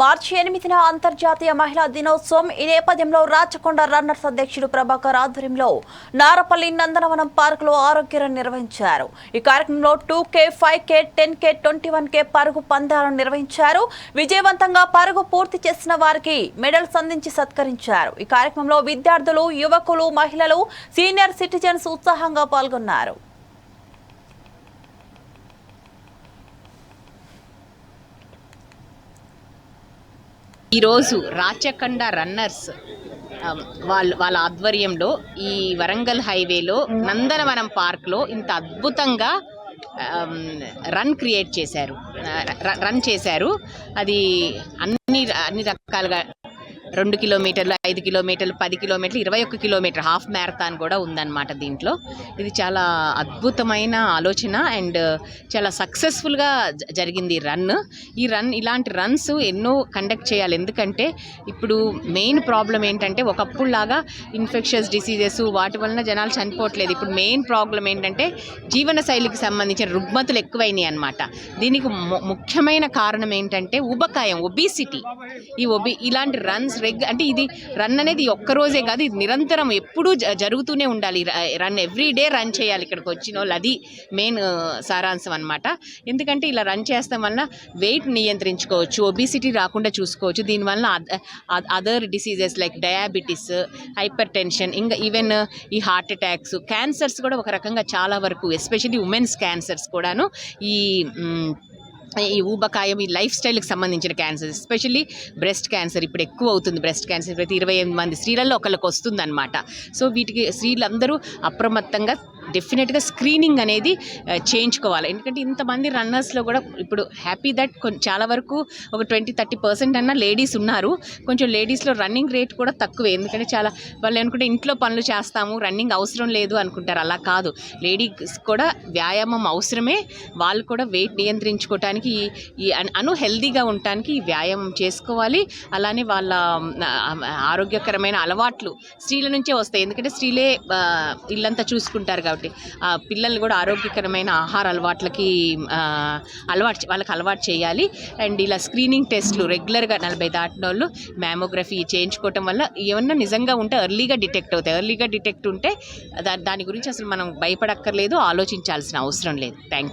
మార్చి ఎనిమిదిన అంతర్జాతీయ మహిళా దినోత్సవం ఈ నేపథ్యంలో రాచకొండ రన్నర్స్ అధ్యక్షుడు ప్రభాకర్ ఆధ్వర్యంలో నారపల్లి నందనవనం పార్కులో ఆరోగ్య రన్ నిర్వహించారు. ఈ కార్యక్రమంలో two K five K ten K twenty one K పరుగు పందాలను నిర్వహించారు. విజయవంతంగా పరుగు పూర్తి చేసిన వారికి మెడల్స్ అందించి సత్కరించారు. ఈ కార్యక్రమంలో విద్యార్థులు యువకులు మహిళలు సీనియర్ సిటిజన్స్ ఉత్సాహంగా పాల్గొన్నారు. ఈరోజు రాచకొండ రన్నర్స్ వాళ్ళ వాళ్ళ ఆధ్వర్యంలో ఈ వరంగల్ హైవేలో నందనవనం పార్క్లో ఇంత అద్భుతంగా రన్ క్రియేట్ చేశారు. రన్ చేశారు. అది అన్ని అన్ని రకాలుగా రెండు కిలోమీటర్లు ఐదు కిలోమీటర్లు పది కిలోమీటర్లు ఇరవై ఒక్క కిలోమీటర్ హాఫ్ మ్యారథాన్ కూడా ఉందన్నమాట దీంట్లో. ఇది చాలా అద్భుతమైన ఆలోచన అండ్ చాలా సక్సెస్ఫుల్గా జ- జరిగింది ఈ రన్. ఈ రన్ ఇలాంటి రన్స్ ఎన్నో కండక్ట్ చేయాలి. ఎందుకంటే ఇప్పుడు మెయిన్ ప్రాబ్లం ఏంటంటే ఒకప్పుడులాగా ఇన్ఫెక్షన్స్ డిసీజెస్ వాటి వలన జనాలు చనిపోవట్లేదు. ఇప్పుడు మెయిన్ ప్రాబ్లం ఏంటంటే జీవన శైలికి సంబంధించిన రుగ్మతులు ఎక్కువైనాయి అనమాట దీనికి ము- ముఖ్యమైన కారణం ఏంటంటే ఉబకాయం ఒబిసిటీ. ఈ ఒబి ఇలాంటి రన్స్ రెగ్ అంటే ఇది రన్ అనేది ఒక్క రోజే కాదు ఇది నిరంతరం ఎప్పుడూ జ- జరుగుతూనే ఉండాలి. రన్ ఎవ్రీ డే రన్ చేయాలి ఇక్కడికి వచ్చిన వాళ్ళు. అది మెయిన్ సారాంశం అనమాట ఎందుకంటే ఇలా రన్ చేస్తాం వలన వెయిట్ నియంత్రించుకోవచ్చు ఒబిసిటీ రాకుండా చూసుకోవచ్చు. దీనివల్ల other diseases like diabetes hypertension ఇంకా ఈవెన్ ఈ హార్ట్ అటాక్స్ క్యాన్సర్స్ కూడా ఒక రకంగా చాలా వరకు ఎస్పెషల్లీ ఉమెన్స్ క్యాన్సర్స్ కూడాను ఈ ఈ ఊబకాయం ఈ లైఫ్ స్టైల్కి సంబంధించిన క్యాన్సర్ ఎస్పెషల్లీ బ్రెస్ట్ క్యాన్సర్ ఇప్పుడు ఎక్కువ అవుతుంది బ్రెస్ట్ క్యాన్సర్. ప్రతి ఇరవై ఎనిమిది మంది స్త్రీలలో ఒకళ్ళకి వస్తుందన్నమాట. సో వీటికి స్త్రీలందరూ అప్రమత్తంగా డెఫినెట్గా స్క్రీనింగ్ అనేది చేయించుకోవాలి. ఎందుకంటే ఇంతమంది రన్నర్స్లో కూడా ఇప్పుడు హ్యాపీ దట్ చాలా వరకు ఒక ట్వంటీ థర్టీ పర్సెంట్ అన్న లేడీస్ ఉన్నారు. కొంచెం లేడీస్లో రన్నింగ్ రేట్ కూడా తక్కువే. ఎందుకంటే చాలా వాళ్ళు అనుకుంటే ఇంట్లో పనులు చేస్తాము రన్నింగ్ అవసరం లేదు అనుకుంటారు. అలా కాదు. లేడీస్ కూడా వ్యాయామం అవసరమే. వాళ్ళు కూడా వెయిట్ నియంత్రించుకోవటానికి ఈ- అను హెల్దీగా ఉండటానికి ఈ వ్యాయామం చేసుకోవాలి. అలానే వాళ్ళ ఆరోగ్యకరమైన అలవాట్లు స్త్రీల నుంచే వస్తాయి. ఎందుకంటే స్త్రీలే ఇల్లంతా చూసుకుంటారు కాబట్టి. ఆ పిల్లల్ని కూడా ఆరోగ్యకరమైన ఆహార అలవాట్లకి అలవాటు వాళ్ళకి అలవాటు చేయాలి. అండ్ ఇలా స్క్రీనింగ్ టెస్ట్లు రెగ్యులర్గా నలభై దాటిన వాళ్ళు మ్యామోగ్రఫీ చేయించుకోవటం వల్ల ఏమన్నా నిజంగా ఉంటే ఎర్లీగా డిటెక్ట్ అవుతాయి. ఎర్లీగా డిటెక్ట్ ఉంటే దా దాని గురించి అసలు మనం భయపడక్కర్లేదు ఆలోచించాల్సిన అవసరం లేదు. థ్యాంక్